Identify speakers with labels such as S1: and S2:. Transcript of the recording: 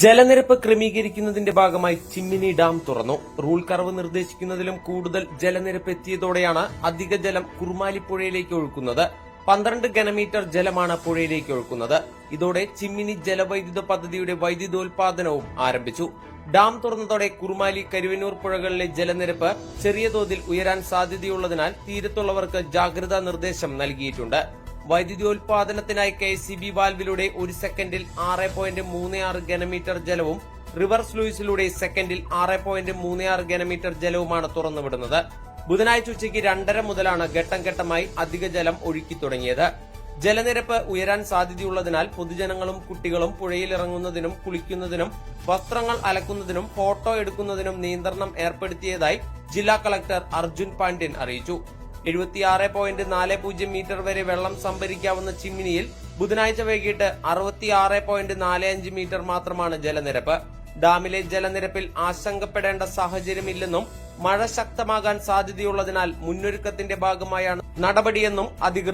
S1: ജലനിരപ്പ് ക്രമീകരിക്കുന്നതിന്റെ ഭാഗമായി ചിമ്മിനി ഡാം തുറന്നു. റൂൾ കർവ് നിർദ്ദേശിക്കുന്നതിലും കൂടുതൽ ജലനിരപ്പ് എത്തിയതോടെയാണ് അധിക ജലം കുറുമാലിപ്പുഴയിലേക്ക് ഒഴുക്കുന്നത്. പന്ത്രണ്ട് ഘനമീറ്റർ ജലമാണ് പുഴയിലേക്ക് ഒഴുക്കുന്നത്. ഇതോടെ ചിമ്മിനി ജലവൈദ്യുത പദ്ധതിയുടെ വൈദ്യുതോൽപാദനവും ആരംഭിച്ചു. ഡാം തുറന്നതോടെ കുറുമാലി കരുവന്നൂർ പുഴകളിലെ ജലനിരപ്പ് ചെറിയ തോതിൽ ഉയരാൻ സാധ്യതയുള്ളതിനാൽ തീരത്തുള്ളവർക്ക് ജാഗ്രതാ നിർദ്ദേശം നൽകിയിട്ടുണ്ട്. വൈദ്യുതോൽപാദനത്തിനായി കെ സി ബി വാൽവിലൂടെ ഒരു സെക്കൻഡിൽ ആറ് പോയിന്റ് മൂന്ന് ആറ് ഘനമീറ്റർ ജലവും റിവേഴ്സ് ലൂയിസിലൂടെ സെക്കൻഡിൽ ആറ് പോയിന്റ് മൂന്ന് ആറ് ഘനമീറ്റർ ജലവുമാണ് തുറന്നുവിടുന്നത്. ബുധനാഴ്ച ഉച്ചയ്ക്ക് രണ്ടര മുതലാണ് ഘട്ടം ഘട്ടമായി അധിക ജലം ഒഴുക്കി തുടങ്ങിയത്. ജലനിരപ്പ് ഉയരാൻ സാധ്യതയുള്ളതിനാൽ പൊതുജനങ്ങളും കുട്ടികളും പുഴയിലിറങ്ങുന്നതിനും കുളിക്കുന്നതിനും വസ്ത്രങ്ങൾ അലക്കുന്നതിനും ഫോട്ടോ എടുക്കുന്നതിനും നിയന്ത്രണം ഏർപ്പെടുത്തിയതായി ജില്ലാ കളക്ടർ അർജുൻ പാണ്ഡ്യൻ അറിയിച്ചു. എഴുപത്തിയാറ് പോയിന്റ് നാല് പൂജ്യം മീറ്റർ വരെ വെള്ളം സംഭരിക്കാവുന്ന ചിമ്മിനിയിൽ ബുധനാഴ്ച വൈകിട്ട് അറുപത്തിയാറ് പോയിന്റ് നാല് അഞ്ച് മീറ്റർ മാത്രമാണ് ജലനിരപ്പ്. ഡാമിലെ ജലനിരപ്പിൽ ആശങ്കപ്പെടേണ്ട സാഹചര്യമില്ലെന്നും മഴ ശക്തമാകാൻ സാധ്യതയുള്ളതിനാൽ മുന്നൊരുക്കത്തിന്റെ ഭാഗമായാണ് നടപടിയെന്നും അധികൃതർ